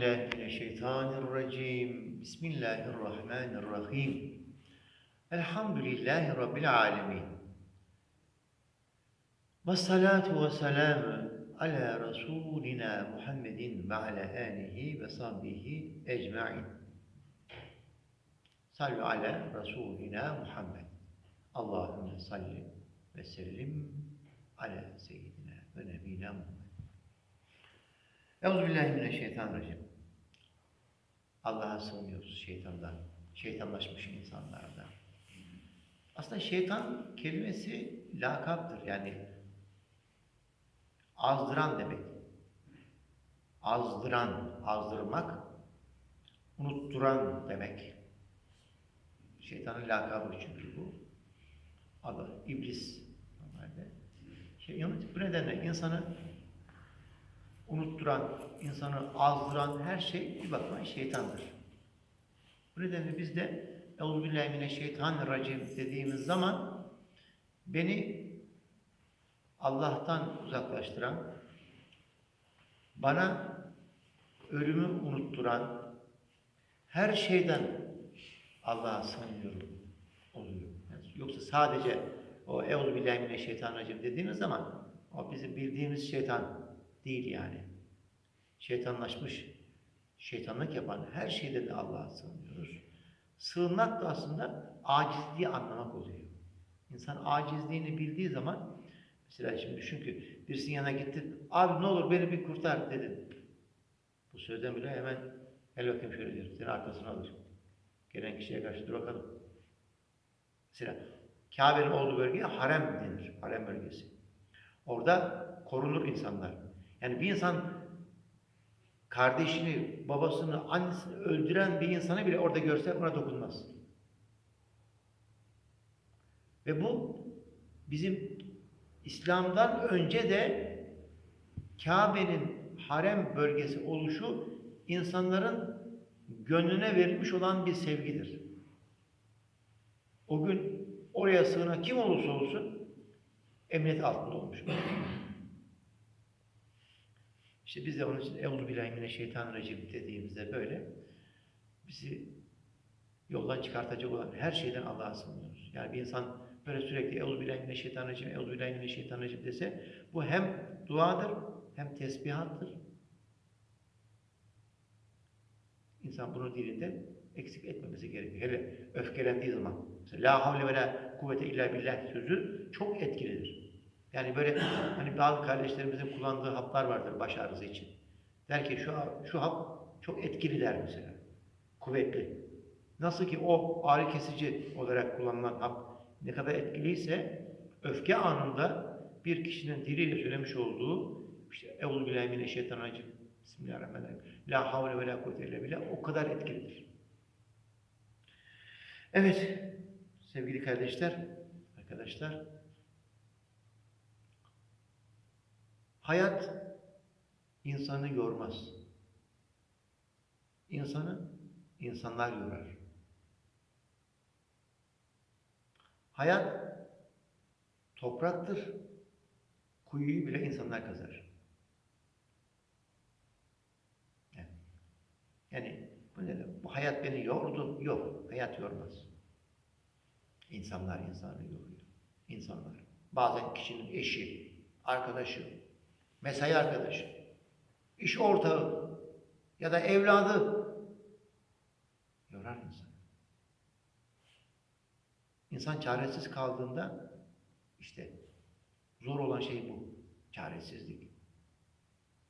الله من الشيطان الرجيم بسم الله الرحمن الرحيم الحمد لله رب العالمين والصلاة والسلام على رسولنا محمد وعلى آله وصحبه أجمعين صلوا على رسولنا محمد اللهم صل وسلم على سيدنا ونبينا محمد Euzubillahimineşşeytanirracim. Allah'a sığınıyoruz şeytandan, şeytanlaşmış insanlardan. Aslında şeytan kelimesi lakaptır yani azdıran demek. Azdıran, azdırmak, unutturan demek. Şeytanın lakabı çünkü bu. Allah, iblis normalde. Şey, bu nedenle insanı unutturan, insanı azdıran her şey bir bakıma şeytandır. Bu nedenle biz de Euzubillahimineşşeytanirracim dediğimiz zaman beni Allah'tan uzaklaştıran, bana ölümü unutturan her şeyden Allah'a sığınıyorum oluyor. Yoksa sadece o Euzubillahimineşşeytanirracim dediğimiz zaman o bizim bildiğimiz şeytan değil yani. Şeytanlaşmış, şeytanlık yapan her şeyden de Allah'a sığınıyoruz. Sığınmak da aslında acizliği anlamak oluyor. İnsan acizliğini bildiği zaman, mesela şimdi düşün ki birisinin yanına gittin, abi ne olur beni bir kurtar dedin. Bu sözden bile hemen gel bakayım şöyle diyor, seni arkasına alır. Gelen kişiye karşı dur bakalım. Mesela Kabe'nin olduğu bölgeye harem denir, harem bölgesi. Orada korunur insanlar. Yani bir insan kardeşini, babasını, annesini öldüren bir insanı bile orada görse ona dokunmaz. Ve bu bizim İslam'dan önce de Kabe'nin harem bölgesi oluşu insanların gönlüne verilmiş olan bir sevgidir. O gün oraya sığınan kim olursa olsun emniyet altında olmuş. İşte biz de onun için Eûzu billahi mineşşeytanirracim dediğimizde böyle bizi yoldan çıkartacak olan her şeyden Allah'a sığınıyoruz. Yani bir insan böyle sürekli Eûzu billahi mineşşeytanirracim, Eûzu billahi mineşşeytanirracim dese bu hem duadır hem tesbihattır. İnsan bunu dilinden eksik etmemesi gerekiyor. Hele öfkelendiği zaman. Mesela la havle ve la kuvvete illa billah sözü çok etkilidir. Yani böyle hani bazı kardeşlerimizin kullandığı haplar vardır baş ağrısı için. Der ki şu, şu hap çok etkili der mesela. Kuvvetli. Nasıl ki o ağrı kesici olarak kullanılan hap ne kadar etkiliyse öfke anında bir kişinin diliyle söylemiş olduğu işte Euzubillahimineşşeytanirracim Bismillahirrahmanirrahim. La havle ve la kuvvete billah o kadar etkilidir. Evet sevgili kardeşler, arkadaşlar Hayat insanı yormaz. İnsanı insanlar yorar. Hayat topraktır. Kuyuyu bile insanlar kazar. Yani, bu ne Bu hayat beni yordu. Yok. Hayat yormaz. İnsanlar insanı yoruyor. İnsanlar. Bazen kişinin eşi, arkadaşı, mesai arkadaşı, iş ortağı ya da evladı yorar insan. İnsan çaresiz kaldığında işte zor olan şey bu. Çaresizlik.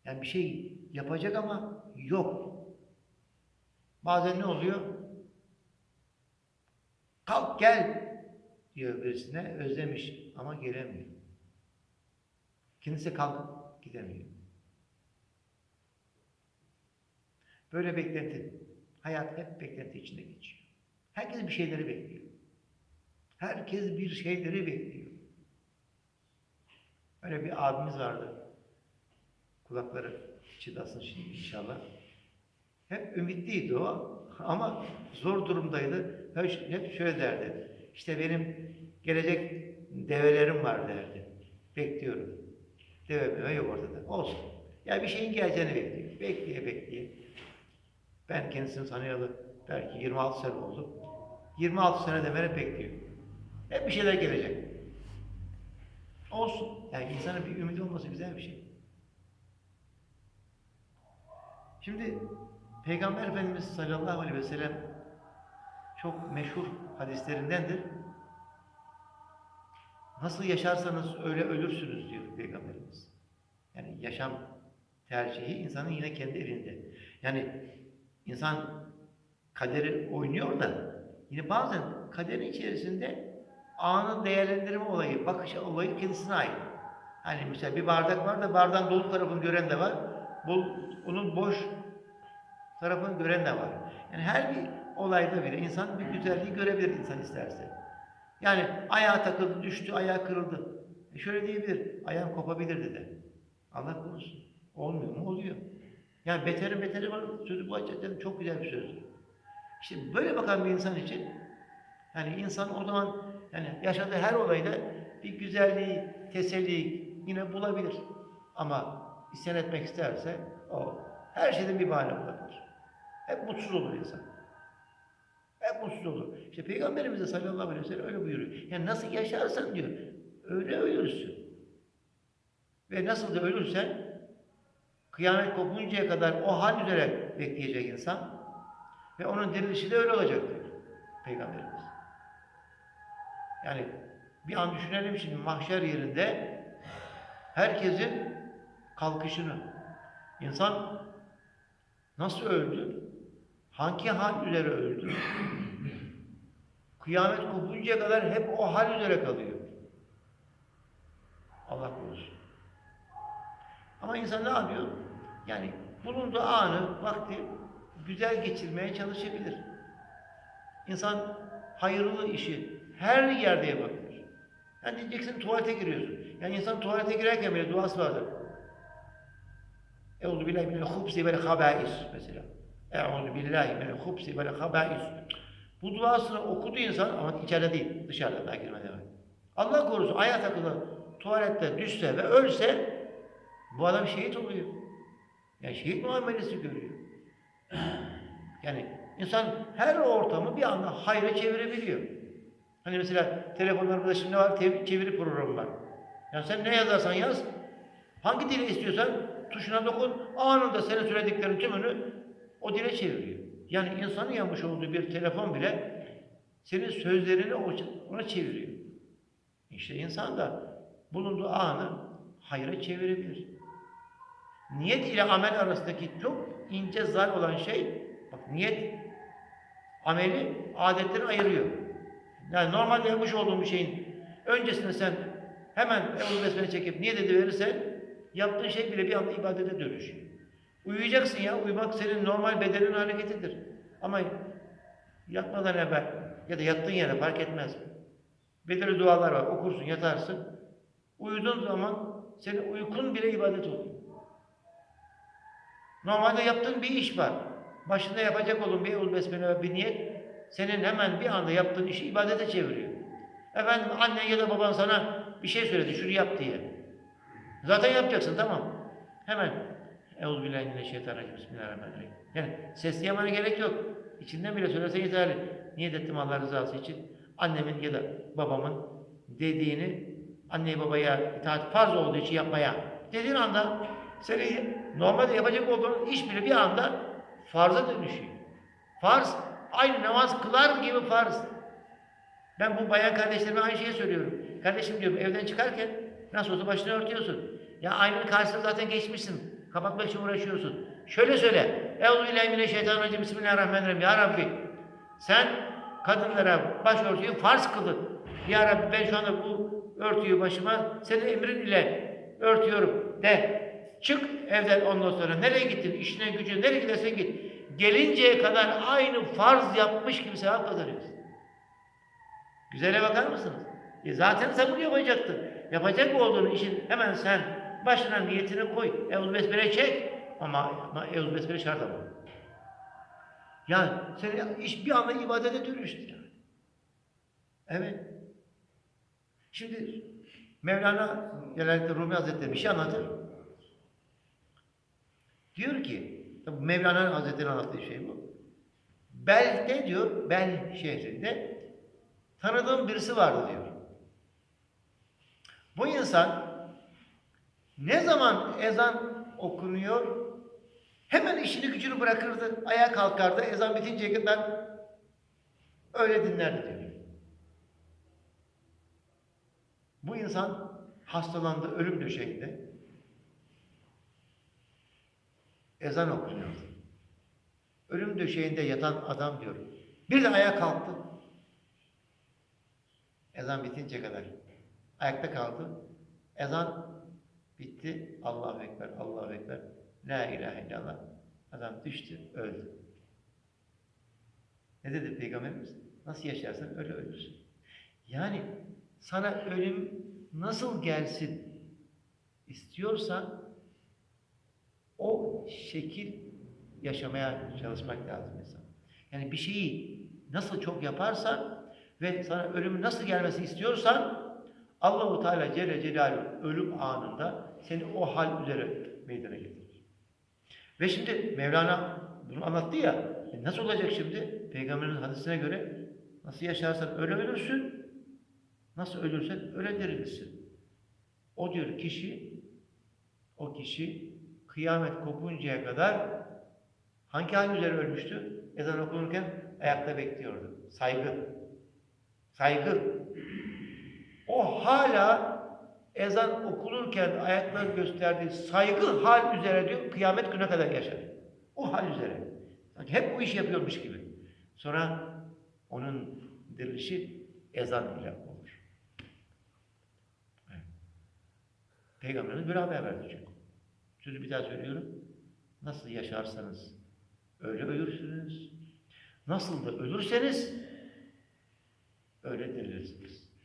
Yani bir şey yapacak ama yok. Bazen ne oluyor? Kalk gel diyor birisine özlemiş ama gelemiyor. Kimse kalk gidemiyor. Böyle beklenti. Hayat hep beklenti içinde geçiyor. Herkes bir şeyleri bekliyor. Herkes bir şeyleri bekliyor. Öyle bir abimiz vardı. Kulakları çınlasın şimdi inşallah. Hep ümitliydi o ama zor durumdaydı. Hep şöyle derdi. İşte benim gelecek develerim var derdi. Bekliyorum. Deve meve yok ortada. Olsun. Ya bir şeyin geleceğini bekliyor. Bekleye bekleye. Ben kendisini tanıyalı belki 26 sene oldu. 26 senede beri hep bekliyor. Hep bir şeyler gelecek. Olsun. Yani insanın bir ümidi olması güzel bir şey. Şimdi Peygamber Efendimiz sallallahu aleyhi ve sellem çok meşhur hadislerindendir. Nasıl yaşarsanız öyle ölürsünüz diyor Peygamberimiz. Yani yaşam tercihi insanın yine kendi elinde. Yani insan kaderi oynuyor da yine bazen kaderin içerisinde anın değerlendirme olayı, bakış olayı kendisine ait. Hani mesela bir bardak var da bardağın dolu tarafını gören de var. Bu, onun boş tarafını gören de var. Yani her bir olayda bile insan bir güzelliği görebilir insan isterse. Yani ayağa takıldı, düştü, ayağı kırıldı. E şöyle diyebilir, ayağım kopabilirdi de. Allah korusun. Olmuyor mu? Oluyor. Yani beteri beteri var. Sözü bu gerçekten çok güzel bir sözdür. İşte böyle bakan bir insan için yani insan o zaman yani yaşadığı her olayda bir güzelliği, teselliyi yine bulabilir. Ama isyan etmek isterse o her şeyden bir bahane bulabilir. Hep mutsuz olur insan. Hep mutsuz olur. İşte Peygamberimiz de sallallahu aleyhi ve sellem öyle buyuruyor. Yani nasıl yaşarsan diyor, öyle ölürsün. Ve nasıl da ölürsen, kıyamet kopuncaya kadar o hal üzere bekleyecek insan ve onun dirilişi de öyle olacak diyor Peygamberimiz. Yani bir an düşünelim şimdi mahşer yerinde herkesin kalkışını. İnsan nasıl öldü? Hangi hal üzere öldü? Kıyamet kopuncaya kadar hep o hal üzere kalıyor. Allah korusun. Ama insan ne yapıyor? Yani bulunduğu anı, vakti güzel geçirmeye çalışabilir. İnsan hayırlı işi her yerde yapabilir. Yani diyeceksin tuvalete giriyorsun. Yani insan tuvalete girerken bile duası vardır. Euzu billahi minel hubsi vel habais mesela. Euzu billahi minel hubsi vel habais. Bu duasını okudu insan ama içeride değil, dışarıda daha girmeden. Allah korusun ayağa takılı tuvalette düşse ve ölse bu adam şehit oluyor. Yani şehit muamelesi görüyor. Yani insan her ortamı bir anda hayra çevirebiliyor. Hani mesela telefonlarımızda şimdi var? Çeviri programı var. Yani sen ne yazarsan yaz, hangi dili istiyorsan tuşuna dokun, anında senin söylediklerin tümünü o dile çeviriyor. Yani insanın yapmış olduğu bir telefon bile senin sözlerini ona çeviriyor. İşte insan da bulunduğu anı hayra çevirebilir. Niyet ile amel arasındaki çok ince zar olan şey, bak niyet ameli adetten ayırıyor. Yani normalde yapmış olduğun bir şeyin öncesinde sen hemen Ebu Besmele çekip niyet ediverirsen yaptığın şey bile bir anda ibadete dönüşüyor. Uyuyacaksın ya, uyumak senin normal bedenin hareketidir. Ama yatmadan evvel ya da yattığın yere fark etmez. Bedeli dualar var, okursun, yatarsın. Uyuduğun zaman senin uykun bile ibadet oluyor. Normalde yaptığın bir iş var. Başında yapacak olduğun bir Eûzü Besmele bir niyet senin hemen bir anda yaptığın işi ibadete çeviriyor. Efendim annen ya da baban sana bir şey söyledi, şunu yap diye. Zaten yapacaksın tamam. Hemen Euzubillahimineşşeytanirracim. Bismillahirrahmanirrahim. Yani sesleyemene gerek yok. İçinden bile söylesen yeterli. Niyet ettim Allah rızası için. Annemin ya da babamın dediğini anneye babaya itaat farz olduğu için yapmaya dediğin anda seni normalde yapacak olduğun iş bile bir anda farza dönüşüyor. Farz aynı namaz kılar gibi farz. Ben bu bayan kardeşlerime aynı şeyi söylüyorum. Kardeşim diyorum evden çıkarken nasıl olsa başını örtüyorsun. Ya aynanın karşısına zaten geçmişsin. Kapatmak için uğraşıyorsun. Şöyle söyle. Euzubillahimineşşeytanirracim. Bismillahirrahmanirrahim. Ya Rabbi sen kadınlara başörtüyü farz kıldın. Ya Rabbi ben şu anda bu örtüyü başıma senin emrin ile örtüyorum de. Çık evden ondan sonra. Nereye gittin? İşine gücüne nereye gidersen git. Gelinceye kadar aynı farz yapmış gibi sevap kazanıyorsun. Güzele bakar mısınız? E zaten sen bunu yapacaktın. Yapacak olduğun işin hemen sen başına niyetini koy. Eûzü Besmele çek. Ama, ama Eûzü Besmele şart ama. Yani senin iş bir anda ibadete dönüştü yani. Evet. Şimdi Mevlana Celaleddin Rumi Hazretleri bir şey anlatır. Diyor ki Mevlana Hazretleri'nin anlattığı şey bu. Bel'de diyor, Bel şehrinde tanıdığım birisi vardı diyor. Bu insan ne zaman ezan okunuyor hemen işini gücünü bırakırdı, ayağa kalkardı, ezan bitinceye kadar öyle dinlerdi diyor. Bu insan hastalandı, ölüm döşeğinde. Ezan okunuyordu. Ölüm döşeğinde yatan adam diyor. Bir de ayağa kalktı. Ezan bitince kadar. Ayakta kaldı. Ezan bitti. Allahu Ekber, Allahu Ekber. La ilahe illallah. Adam düştü, öldü. Ne dedi Peygamberimiz? Nasıl yaşarsan öyle ölürsün. Yani sana ölüm nasıl gelsin istiyorsan o şekil yaşamaya çalışmak lazım insan. Yani bir şeyi nasıl çok yaparsan ve sana ölümün nasıl gelmesi istiyorsan Allahu Teala Celle Celaluhu ölüm anında seni o hal üzere meydana getirir. Ve şimdi Mevlana bunu anlattı ya. e nasıl olacak şimdi? Peygamberin hadisine göre nasıl yaşarsan öyle ölürsün. Nasıl ölürsen öyle dirilirsin. O diyor kişi o kişi kıyamet kopuncaya kadar hangi hal üzere ölmüştü? Ezan okunurken ayakta bekliyordu. Saygı. Saygı. O hala ezan okunurken ayakta gösterdiği saygı hal üzere diyor kıyamet güne kadar yaşar. O hal üzere. Sanki hep bu işi yapıyormuş gibi. Sonra onun dirilişi ezan ile olur. Evet. Peygamberimiz böyle haber verdi çünkü. Sözü bir daha söylüyorum. Nasıl yaşarsanız öyle ölürsünüz. Nasıl da ölürseniz öyle dirilirsiniz.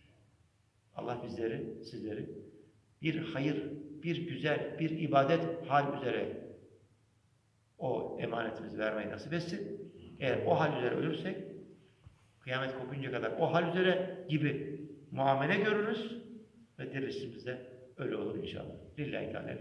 Allah bizleri, sizleri bir hayır, bir güzel, bir ibadet hal üzere o emanetimizi vermeyi nasip etsin. Eğer o hal üzere ölürsek kıyamet kopunca kadar o hal üzere gibi muamele görürüz ve dirilişimizde öyle olur inşallah. Lillahi Teala